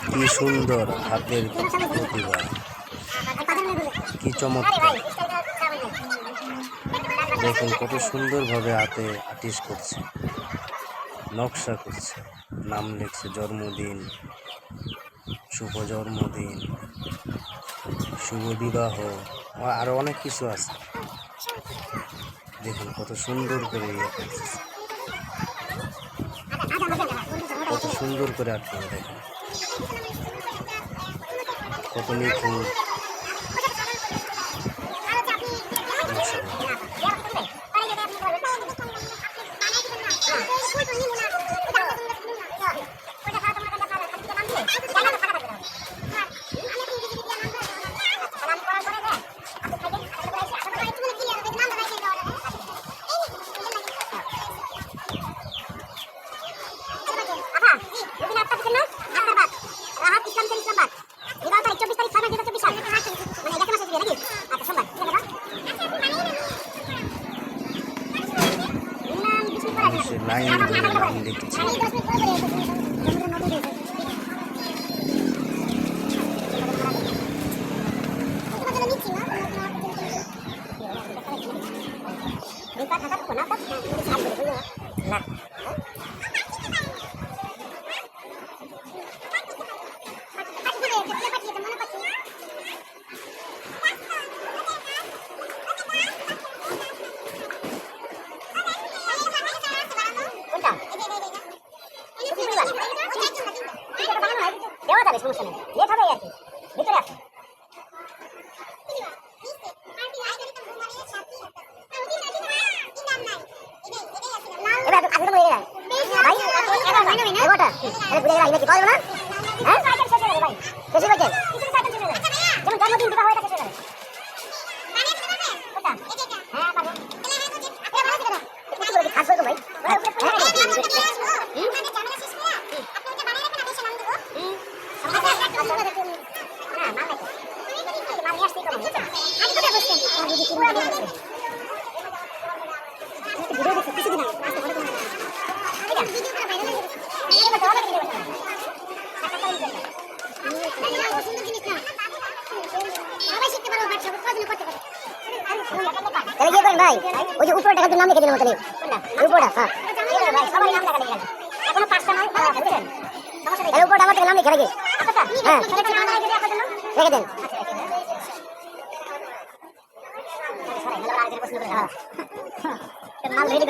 কি সুন্দর হাতের প্রতিভা। কি চমৎকার। দেখুন, কত সুন্দরভাবে হাতে আর্টিস্ট করছে। নকশা করছে। নাম লিখছে, জন্মদিন শুভ জন্মদিন শুভ বিবাহ আ- আরও অনেক কিছু আছে। দেখুন, কত সুন্দর করে ইয়ে কত সুন্দর করে আর্ট করে দেখেন। কত নিখুঁত মানুষের লাইন ধরে নাম লিখছে দেওয়া যাবে সমস্যা নেই লেট হবে আর কি ভিতরে আসো এবার একটু কাছে হয়ে যায় ভাই এগারোটা আরে বুঝে গেলাম কি পারব না হ্যাঁ শেষ হয়ে যাবে ভাই শেষ হয়ে যাবে যেমন জন্মদিন বিবাহ এটা শেষ হয়ে যাবে কোথা? হ্যাঁ পারব একটু করে খাস করব ভাই হ্যাঁ না মাল নাই মাল নিয়ে আসতেই পারব আগে কোথায় বসছেন দিদি কি মনে হচ্ছে ভিডিও দেখছি কিছুদিন আগে আজকে ঘরে কোনো ঠিক আছে ভিডিও করে বাইরে ভিডিও করতে হবে ভিডিও করতে হবে তাহলে কি করেন ভাই ওই যে উপরে টাকা নাম লিখে দিলাম তাহলে উপরে হ্যাঁ সবাই নাম লেখা লিখেন এখনও পাঁচটা নয় বুঝছেন এর উপরে আমার থেকে নাম লিখে রাখি। হ্যাঁ। রেখে দেন। মাল রেডি